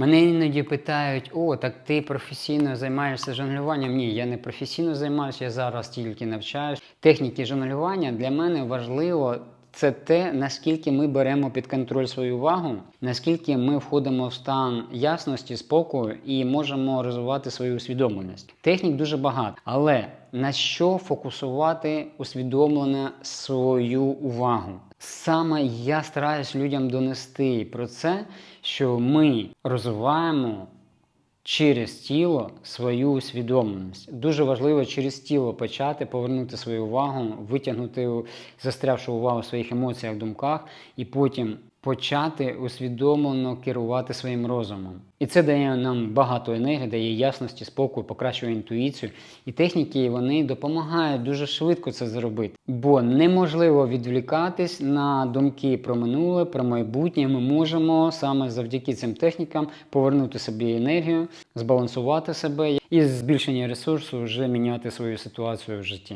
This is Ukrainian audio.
Мене іноді питають: о, так ти професійно займаєшся жонглюванням? Ні, я не професійно займаюся, я зараз тільки навчаюсь. Техніки жонглювання для мене важливо. Це те, наскільки ми беремо під контроль свою увагу, наскільки ми входимо в стан ясності, спокою і можемо розвивати свою усвідомленість. Технік дуже багато, але на що фокусувати усвідомлено свою увагу? Саме я стараюсь людям донести про це, що ми розвиваємо через тіло свою усвідомленість. Дуже важливо через тіло почати повернути свою увагу, витягнути застрявшу увагу в своїх емоціях, думках, і потім почати усвідомлено керувати своїм розумом. І це дає нам багато енергії, дає ясності, спокою, покращує інтуїцію. І техніки вони допомагають дуже швидко це зробити. Бо неможливо відвлікатись на думки про минуле, про майбутнє. Ми можемо саме завдяки цим технікам повернути собі енергію, збалансувати себе і збільшення ресурсу вже міняти свою ситуацію в житті.